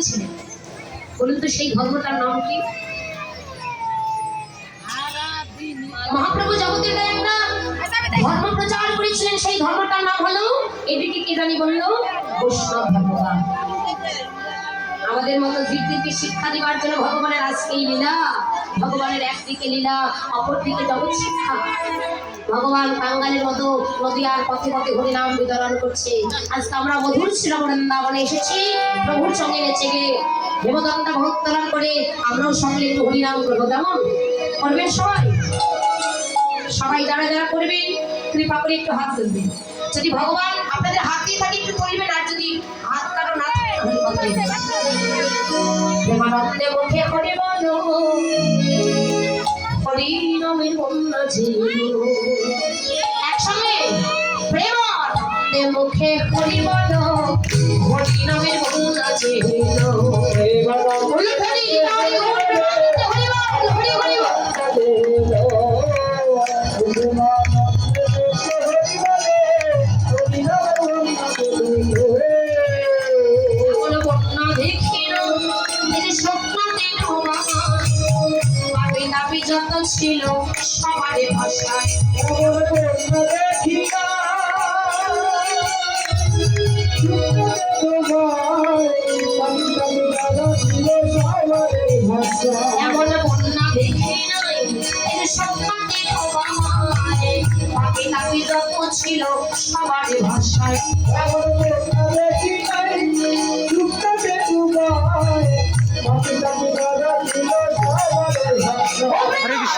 করেছিলেন বলুন তো সেই ধর্মটার নাম কি? মহাপ্রভু জগতের একটা ধর্ম প্রচার করেছিলেন, সেই ধর্মটার নাম হলো, এদিকে কে জানি বলল, বৈষ্ণব ভগবান। আমাদের মতো ধীরদেরকে শিক্ষা দেওয়ার জন্য ভগবানের আজকেই লীলা, ভগবানের একদিকে লীলা, অপরদিকে জগৎ শিক্ষা। ভগবান কাঙ্গালের মতো নদীয়ার পথে পথে হরিনাম বিতরণ করছে। আজকে আমরা মধুর শ্রীরাম বৃন্দাবনে এসেছি, প্রভুর সঙ্গে নেচে গিয়ে দেবদত্তা ভক্তরান করে আমরাও সঙ্গে হরিনাম করব। কেমন? করবেন সবাই? সবাই যারা যারা করবেন কৃপা করে একটু হাত তুলবেন যদি ভগবান আপনাদের হাত দিয়ে থাকে, একটু তুলবেন আর যদি প্রেমানন্দে মুখে হরি বলো। হরি নামের বন্যা ছিল একসঙ্গে প্রেমানন্দে মুখে হরি বলো। হরি নামের বন্যা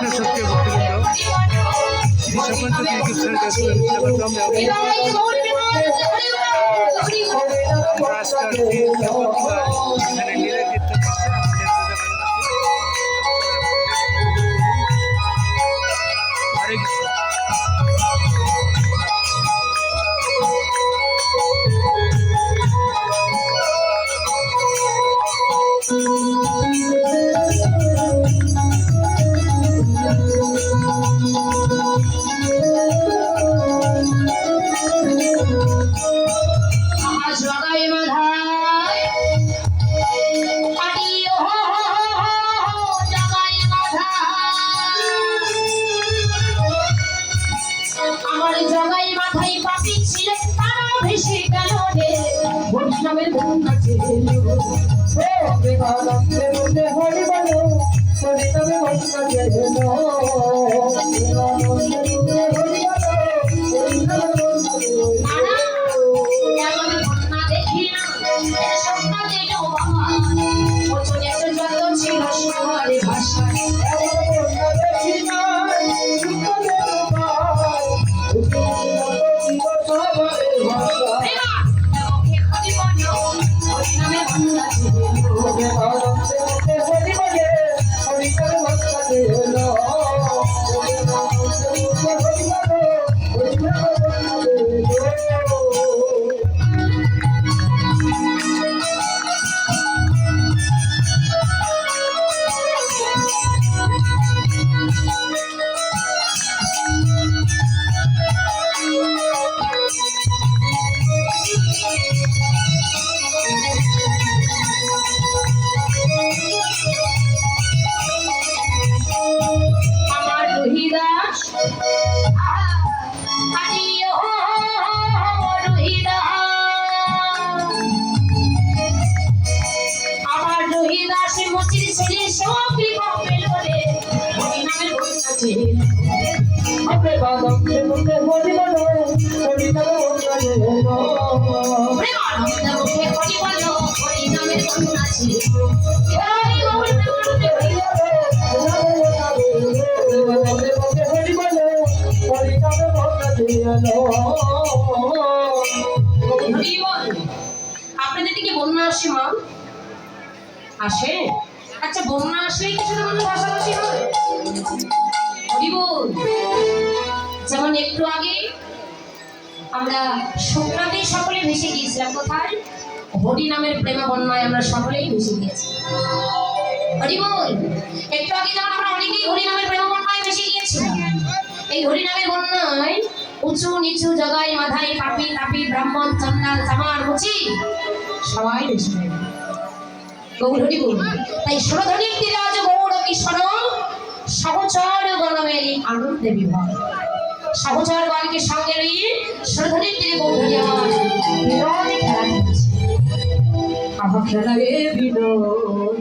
হরে সত্যি ভক্তবৃন্দ শ্রী সপঞ্চ ইউটিউব চ্যানেল। এখানে আমার জগাই মাথায় পাপি ছিল তারা ভেসে গেল রে। বৈষ্ণবের ছিল তারা এমন আপনাদের দিকে বন্যা আসে, মা। আসে? আচ্ছা বন্যা আসলেই কি শুধু মানুষ ভাষাভাষী হয় যেমন একটু আগে আমরা শুক্রাতে সকলে ভেসে গিয়েছিলাম, কোথায়? হরি নামের প্রেমা বন্যায় আমরা সকলেই ভেসে গিয়েছি। হরি একটু আগে যেমন আমরা অনেকেই হরি নামের প্রেমা বন্যায় ভেসে গিয়েছিলাম, এই হরি নামের বন্যায় উঁচু নিচু জগাই মাথায় পাপি তাপি ব্রাহ্মণ চন্ডাল চামার মুচি সবাই ভেসে গেল। গৌরী গুণ তাই সুরধনির তীরে আজ গৌর কিশোর সহচর আনন্দে বিভর। সহচর গণকে সঙ্গে নিয়ে সুরধনির তীরে গৌরী আমার খেলা। আমার খেলা রে বিনোদ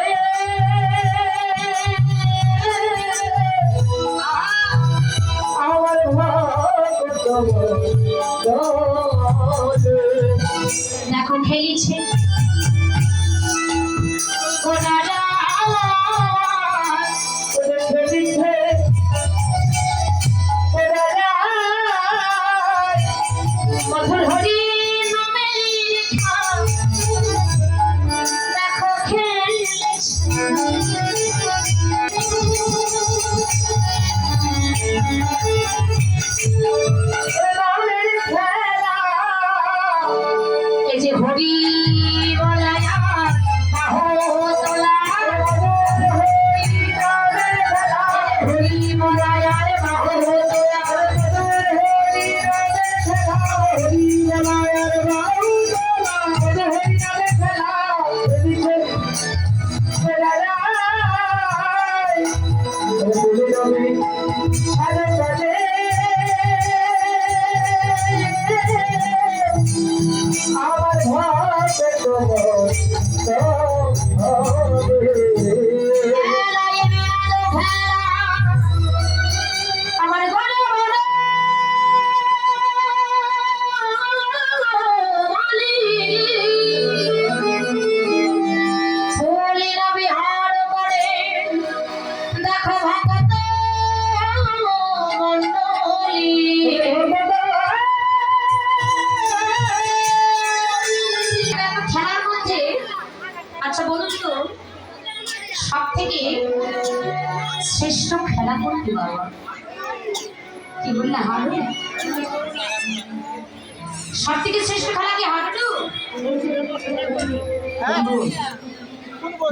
ভাগ কি বললে হাডু সব থেকে শ্রেষ্ঠ খেলা কি হাডু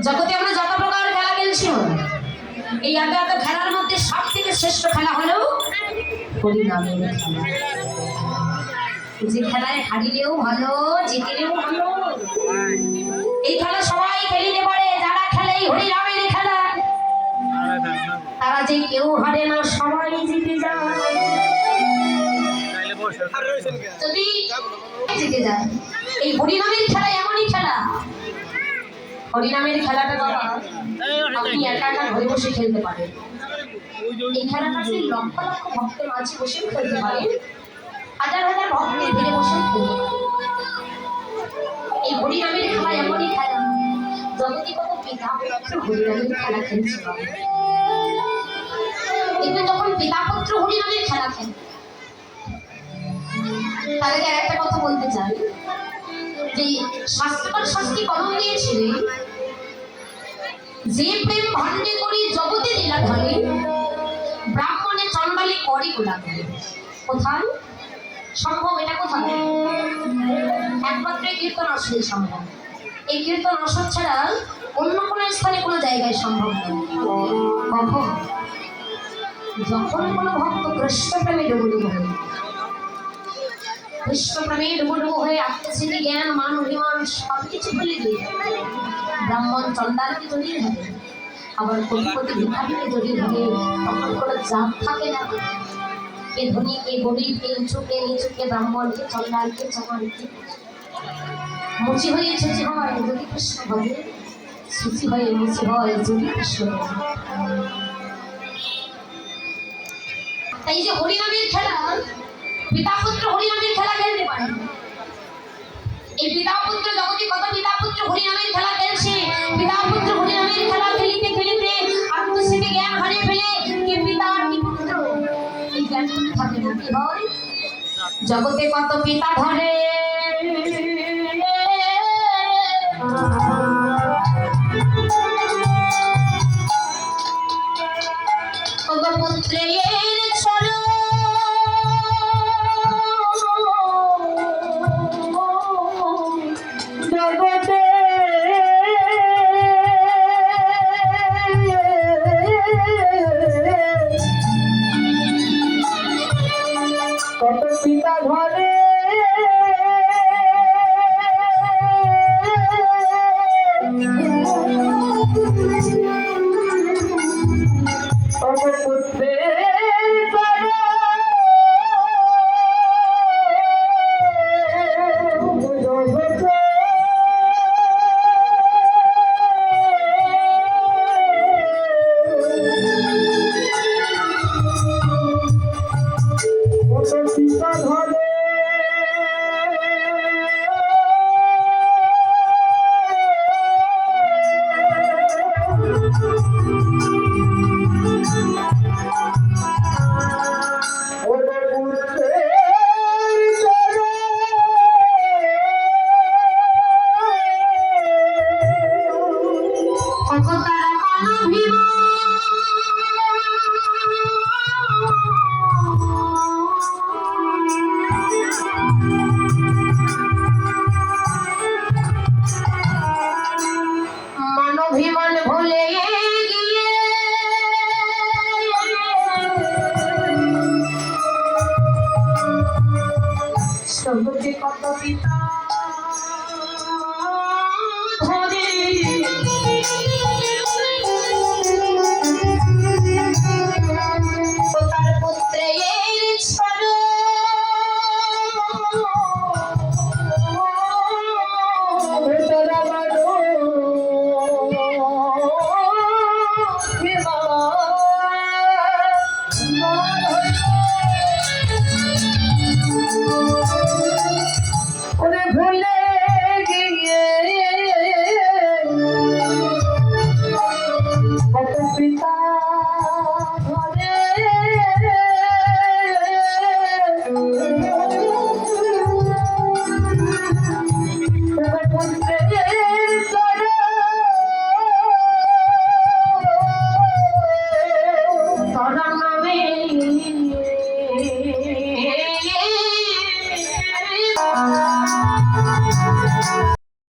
জগতে আমরা যত প্রকার খেলা খেলছি এই এত এত খেলার মধ্যে সব থেকে শ্রেষ্ঠ খেলা হলো হরিনামের খেলা। যে খেলায় হারিলেও ভালো জিতলেও ভালো। এই খেলা সবাই খেলিতে পারে যারা খেলে খেলা তারা যে কেউ হারে না সবাই জিতে যায়। যদি জিতে যায়। এই হরিনামের খেলা এমনই খেলা। হরিনামের খেলাটা বাবা আপনি একা একা ঘরে বসে খেলতে পারেন। এই খেলাটা আপনি লক্ষ লক্ষ ভক্তের মাঝে বসে খেলতে পারেন। হাজার হাজার ভক্তের ভিড়ে বসে খেলতে পারেন। এই হরিনামের খেলা এমনই খেলা। জগতে কত পিতা হরিনামের খেলা খেলছে। বাবা। কিন্তু যখন পিতা পুত্র হরিনামের খেলা খেলে তাদেরকে আর একটা কথা বলতে চাই, যে শাস্ত্রকর শাস্ত্রী কলম দিয়েছিলেন, যে প্রেম ভান্ডে করি জগতে লীলা ধরে, ব্রাহ্মণে চন্ডালি করে গোলাপি। কোথায়? সম্ভব এটা কোথায়? একমাত্র কীর্তন আসলে সম্ভব। এই কীর্তন আসর ছাড়া অন্য কোনো স্থানে কোনো জায়গায় সম্ভব নয়। কখন? যখন কোনো ভক্ত কৃষ্ণ প্রেমে ডুবুডুবু হয়ে কৃষ্ণ ডুবুডুবু হয়ে আত্মসিদ্ধি জ্ঞান মান অভিমান সব কিছু ভুলে দিয়ে ব্রাহ্মণ চন্ডালকে জড়িয়ে ধরে আবার কোটিপতি ভিখারিকে জড়িয়ে ধরে তখন কোনো জাত থাকে না কে ধনী কে গরিব কে উঁচু কে নিচু কে ব্রাহ্মণ কে চন্ডাল কে চমান কে মুচি হয়ে ছুচি হয় যদি কৃষ্ণ ভজে সুচি হয়ে মুচি হয় যদি কৃষ্ণ ভজে তাই এই যে হরিনামের খেলা পিতা পুত্র হরিনামের খেলা খেলতে পারে। এই পিতা পুত্র জগতে কত পিতা পুত্র হরিনামের খেলা খেলছে? পিতা পুত্র হরিনামের খেলা খেলিতে খেলিতে আত্মস্থিতি জ্ঞান হারিয়ে ফেলে কে পিতা আর কি পুত্র এই জ্ঞান থাকে না কি হয়? জগতে কত পিতা ধরে অভিমান ভুলে গিয়ে। সবুজে কত পিতা তার